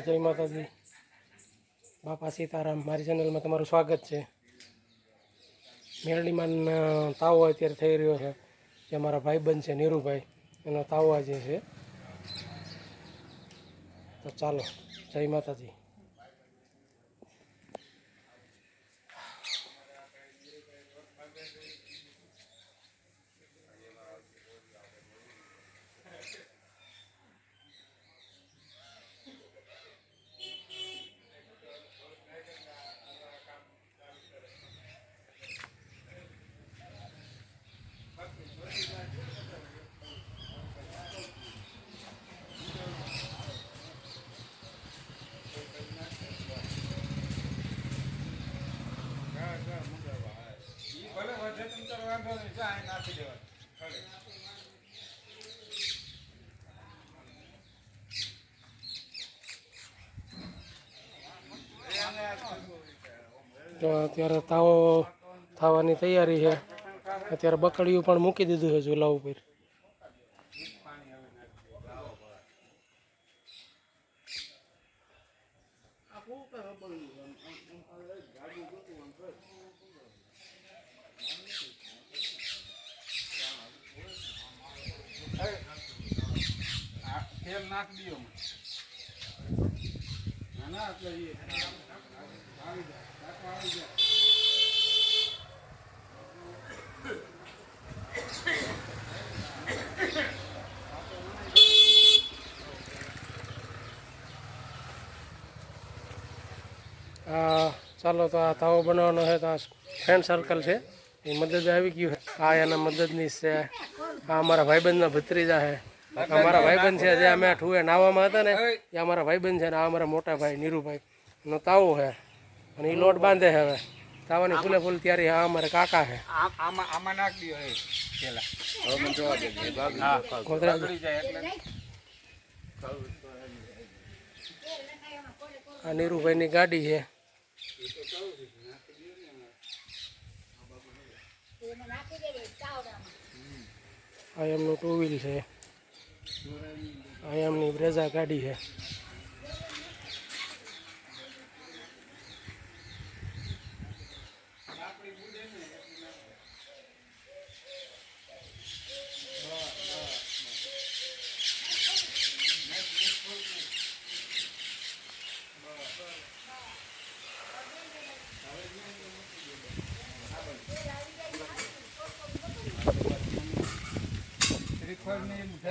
જય માતાજી. બાપા સીતારામ, મારી ચેનલમાં તમારું સ્વાગત છે. મેરડીમાં તાવો અત્યારે થઈ રહ્યો છે. જે મારા ભાઈબંધ છે, નીરુભાઈ. એનો તાવો આજે છે. તો ચાલો, જય માતાજી. તો અત્યારે તાવો થવાની તૈયારી છે. અત્યારે બકડીયું પણ મૂકી દીધું છે ઝૂલા ઉપર. તેલ નાખ દો. ના એટલે એ આવી જાય. કાકો આવી જાય. ચાલો તો આ તાવો બનાવવાનો છે, તો આ ફ્રેન્ડ સર્કલ છે. એ મદદ આવી ગયું છે. આ એના મદદની છે. આ અમારા ભાઈબંધના ભત્રીજા છે. અમારા ભાઈબંધ છે જે અમે ઠુએ નાવામાં હતા ને એ અમારા ભાઈબંધ છે ને આ અમારા મોટા ભાઈ નીરુભાઈ. નો તાવો છે અને એ લોટ બાંધે છે હવે. તાવાની ફૂલે ફૂલ ત્યારે આ અમારે કાકા છે. આમ આમાં આમાં નાખ દો પેલા. હવે મને જોવા આ નીરુભાઈની ગાડી છે. આ એમનું ટુ વ્હીલ છે. આ એમની બ્રેઝા કાઢી છે.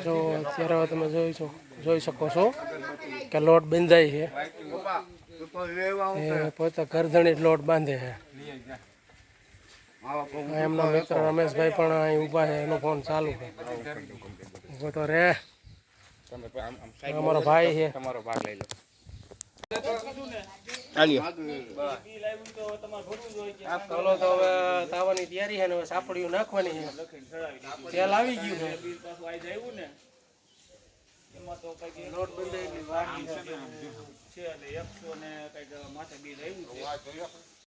જો અત્યારે તમે જોઈ શકો જોઈ શકો છો કે લોટ બંધાય છે. પોતે કરધણી લોટ બાંધે છે. એમના મિત્ર રમેશભાઈ પણ અહીં ઊભા છે, એનો ફોન ચાલુ છે. ઊભો તો રે. અમારો ભાઈ છે. તમારો ભાગ લઈ લો ચાલો તાવાની તૈયારી છે ને હવે સાપડીયું નાખવાની છે. તેલ આવી ગયું છે. લોટ બંધાય એટલે વાર